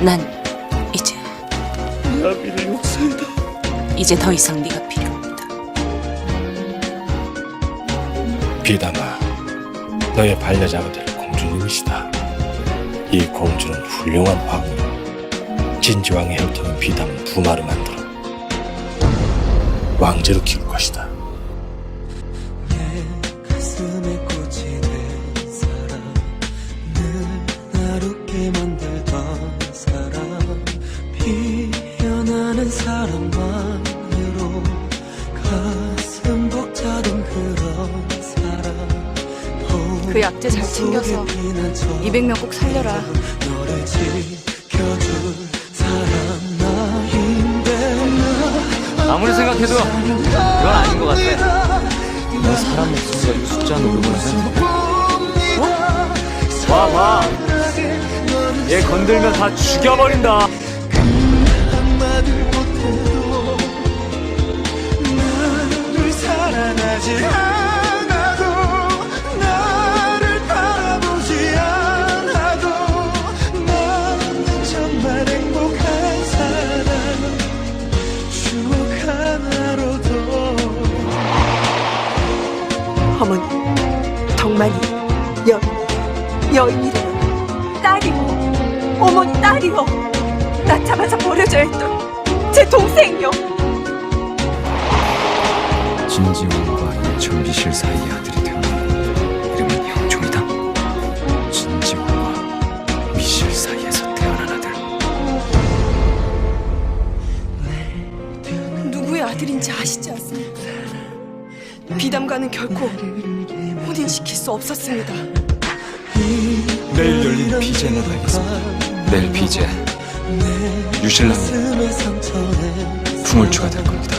난 이제 나비를 용서해다. 이제 더 이상 네가 필요 없다. 비담아, 너의 반려자가 될 공주님이시다. 이 공주는 훌륭한 왕으로 진지왕의 혈통인 비담을 부마로 만들어 왕제로 키울 것이다. 피어나는 사람만으로 가슴 벅차던 그런 사람 그 약재 잘 챙겨서 200명 꼭 살려라. 너를 지켜줄 사람 나인데 나 아무리 생각해도 이건 아닌 것 같아. 넌 사람 목숨과 숫자 노름을 해. 봐, 봐. 얘 건들면 다 죽여버린다. 덕만이 여, 여인이래요. 딸이요. 어머니 딸이요. 낳자마자 버려져 했던 제 동생이요. 진지왕과 이천비실 사이의 아들이 되면 이름은 형종이다. 진지왕과 미실 사이에서 태어난 아들. 누구의 아들인지 아시지 않습니까? 비담과는 결코 혼인시킬 수 없었습니다. 내일 열린 비제에 가겠습니다. 내일 비제 상처낸 풍울주가 될 겁니다.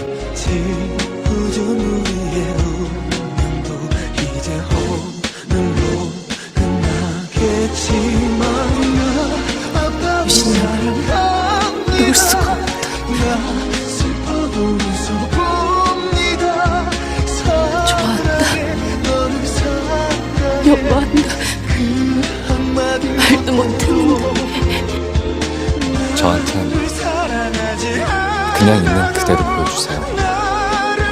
한마디 말도 못했는데. 저한텐 그냥 있는 그대로 보여주세요.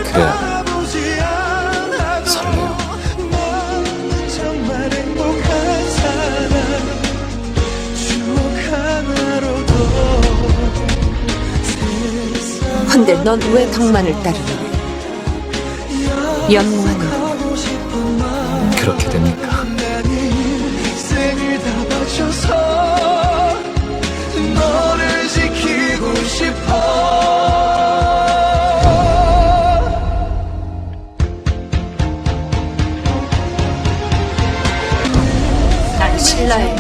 그래야 설레요. 헌데 넌왜 덕만을 따르니? 말 그렇게 됩니까? 난 인생을 다 바쳐서 너를 지키고 싶어 난 신라의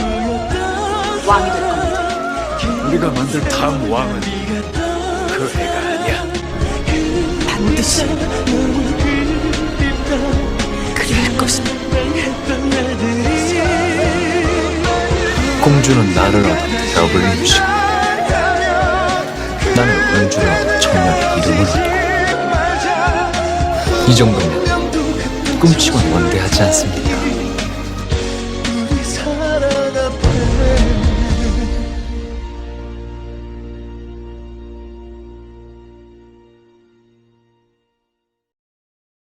왕이 될 겁니다. 우리가 만들 다음 왕은 그 애가 아니야. 반드시 그래야 할 것이다. 공주는 나를 되어버린 유식. 나는 얻어 청년의 이름을 얻고. 이 정도면 꿈치곤 원대하지 않습니까?